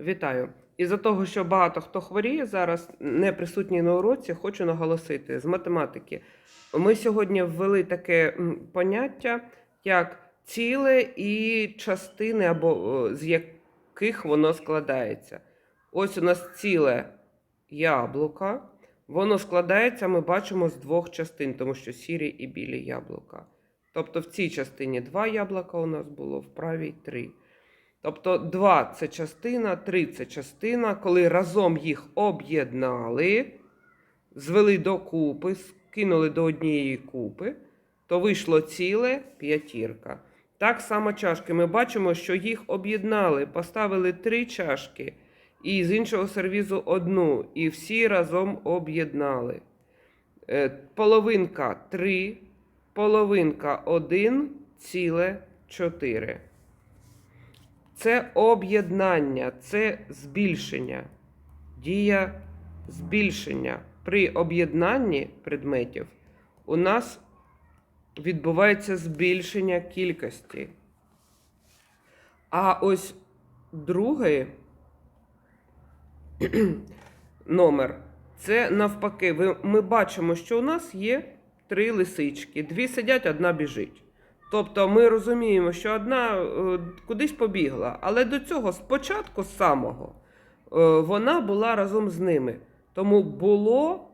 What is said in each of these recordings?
Вітаю! Із-за того, що багато хто хворіє зараз, не присутній на уроці, хочу наголосити з математики. Ми сьогодні ввели таке поняття, як ціле і частини, або з яких воно складається. Ось у нас ціле яблука. Воно складається, ми бачимо, з двох частин, тому що сірі і білі яблука. Тобто в цій частині два яблука у нас було, в правій три. Тобто 2 це частина, 3 це частина. Коли разом їх об'єднали, звели до купи, скинули до однієї купи, то вийшло ціле п'ятірка. Так само чашки. Ми бачимо, що їх об'єднали, поставили три чашки і з іншого сервізу одну, і всі разом об'єднали. Е, Половинка 3, половинка 1, ціле 4. Це об'єднання, це збільшення. Дія збільшення. При об'єднанні предметів у нас відбувається збільшення кількості. А ось другий номер це навпаки. Ми бачимо, що у нас є три лисички. Дві сидять, одна біжить. Тобто ми розуміємо, що одна е, кудись побігла, але до цього спочатку самого е, вона була разом з ними. Тому було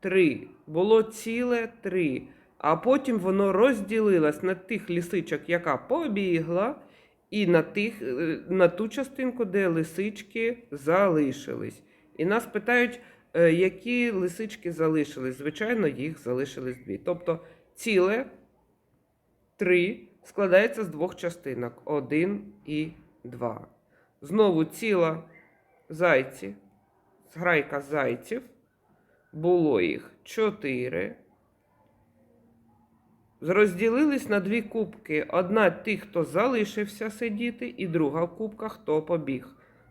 три, було ціле три. А потім воно розділилось на тих лисичок, яка побігла, і на, тих, е, на ту частинку, де лисички залишились. І нас питають, які лисички залишились. Звичайно, їх залишились дві. Тобто ціле 3 складається з двох частинок 1 і 2. Знову ціла зайці, зграйка зайців. Було їх 4. Розділились на дві кубки. Одна тих, хто залишився сидіти, і друга кубка, хто побіг.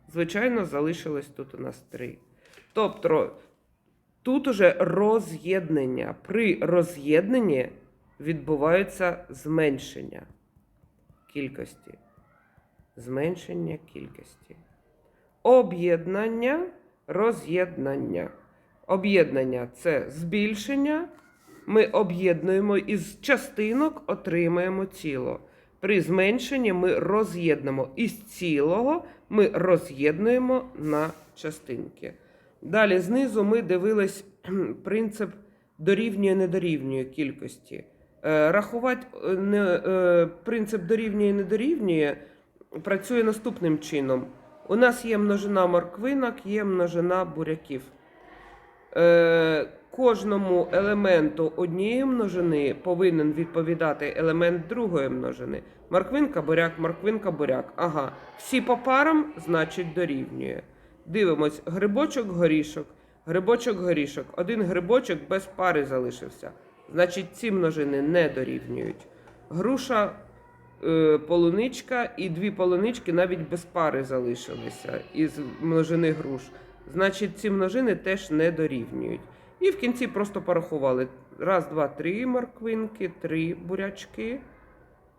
Звичайно, залишилось тут у нас 3. Тобто тут уже роз'єднання. При роз'єднанні відбувається зменшення кількості. Зменшення кількості. Об'єднання, роз'єднання. Об'єднання це збільшення. Ми об'єднуємо із частинок отримаємо ціло. При зменшенні ми роз'єднуємо із цілого ми роз'єднуємо на частинки. Далі знизу ми дивились принцип дорівнює недорівнює кількості. Е, Рахувати е, е, принцип дорівнює недорівнює працює наступним чином. У нас є множина морквинок, є множина буряків. Кожному елементу однієї множини повинен відповідати елемент другої множини. Морквинка, буряк, морквинка, буряк. Ага. Всі по парам, значить, дорівнює. Дивимось, грибочок, горішок, грибочок, горішок. Один грибочок без пари залишився. Значить, ці множини не дорівнюють. Груша, е, полуничка і дві полунички навіть без пари залишилися із множини груш. Значить, ці множини теж не дорівнюють. І в кінці просто порахували. Раз, два, три морквинки, три бурячки,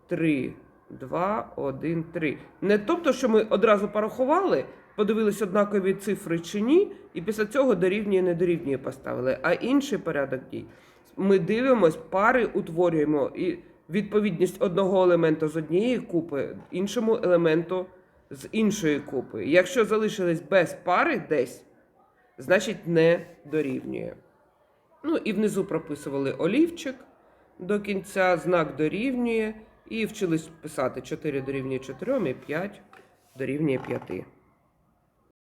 три, два, один, три. Не тобто, що ми одразу порахували, подивились однакові цифри чи ні, і після цього дорівнює, не дорівнює поставили. А інший порядок дій. Ми дивимось, пари утворюємо і відповідність одного елемента з однієї купи, іншому елементу з іншої купи. Якщо залишились без пари десь, значить не дорівнює. Ну і внизу прописували олівчик до кінця, знак дорівнює, і вчились писати 4 дорівнює 4 і 5 дорівнює 5.